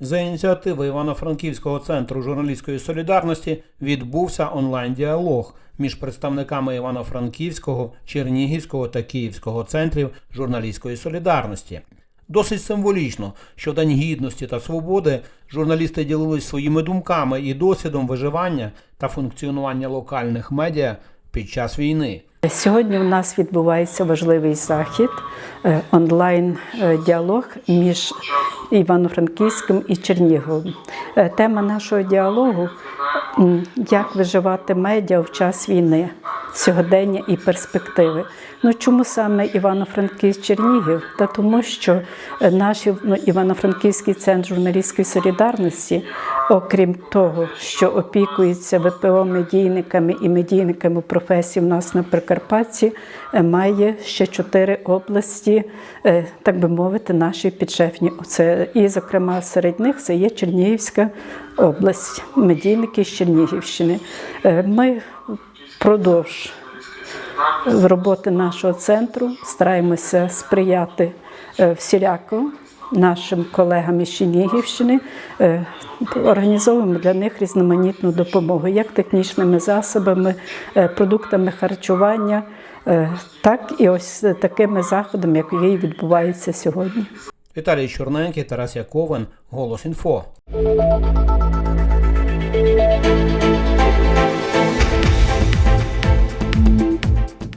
За ініціативи Івано-Франківського центру журналістської солідарності відбувся онлайн-діалог між представниками Івано-Франківського, Чернігівського та Київського центрів журналістської солідарності. Досить символічно, що в День гідності та свободи журналісти ділились своїми думками і досвідом виживання та функціонування локальних медіа під час війни. Сьогодні у нас відбувається важливий захід, е, онлайн-діалог між Івано-Франківським і Черніговом. Е, Тема нашого діалогу як виживати медіа в час війни, сьогодення і перспективи. Ну чому саме Івано-Франківськ Чернігів? Та тому, що е, наш ну, Івано-Франківський центр журналістської солідарності, окрім того, що опікується ВПО медійниками і медійниками професії в нас на Прикарпатті, е, має ще чотири області, е, так би мовити, наші підшефні. Це і, зокрема, серед них це є Чернігівська область, медійники з Чернігівщини. Е, Ми впродовж роботи нашого центру стараємося сприяти е, всіляко нашим колегам із Чернігівщини. Е, Організовуємо для них різноманітну допомогу, як технічними засобами, продуктами харчування, так і ось такими заходами, який відбувається сьогодні. Віталій Чорненький, Тарас Яковин, Голос Інфо.